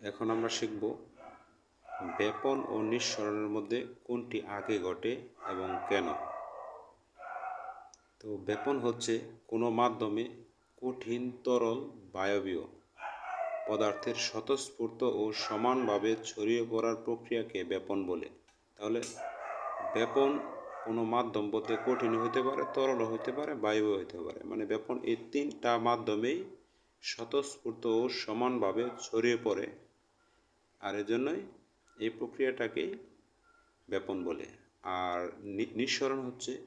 এখন আমরা শিখব ব্যাপন ও নিঃসরণের মধ্যে কোনটি আগে ঘটে এবং কেন। তো ব্যাপন হচ্ছে কোনো মাধ্যমে কঠিন তরল বায়বীয় পদার্থের স্বতঃস্ফূর্ত ও সমানভাবে ছড়িয়ে পড়ার প্রক্রিয়াকে ব্যাপন বলে। তাহলে ব্যাপন কোনো মাধ্যম বলতে কঠিন হইতে পারে তরল হইতে পারে বায়ু হইতে পারে। মানে ব্যাপন এই তিনটা মাধ্যমেই স্বতঃস্ফূর্ত ও সমানভাবে ছড়িয়ে পড়ে আর এজন্যই এই প্রক্রিয়াটাকেই ব্যাপন বলে। আর নিঃসরণ হচ্ছে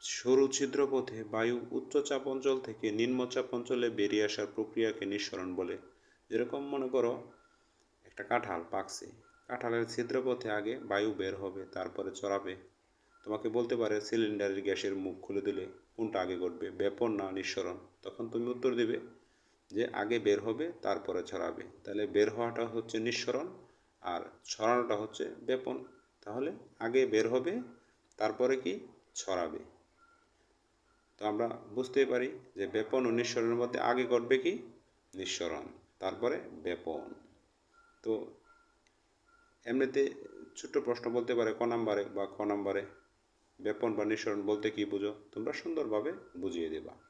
সরু ছিদ্রপথে বায়ু উচ্চচাপ অঞ্চল থেকে নিম্নচাপ অঞ্চলে বেরিয়ে আসার প্রক্রিয়াকে নিঃসরণ বলে। যেরকম মনে করো, একটা কাঁঠাল পাকছে, কাঁঠালের ছিদ্রপথে আগে বায়ু বের হবে, তারপরে চড়াবে। তোমাকে বলতে পারে, সিলিন্ডারের গ্যাসের মুখ খুলে দিলে কোনটা আগে ঘটবে? ব্যাপন না, নিঃসরণ। তখন তুমি উত্তর দিবে যে আগে বের হবে, তারপরে ছড়াবে। তাহলে বের হওয়াটা হচ্ছে নিঃসরণ আর ছড়ানোটা হচ্ছে ব্যাপন তাহলে আগে বের হবে, তারপরে কি? ছড়াবে। তো আমরা বুঝতেই পারি যে ব্যাপন ও নিঃসরণের মধ্যে আগে ঘটবে কি? নিঃসরণ, তারপরে ব্যাপন তো এমনিতে ছোট্ট প্রশ্ন বলতে পারে, ক নাম্বারে বা খ নাম্বারে ব্যাপন বা নিঃসরণ বলতে কি বুঝো? তোমরা সুন্দরভাবে বুঝিয়ে দেবা।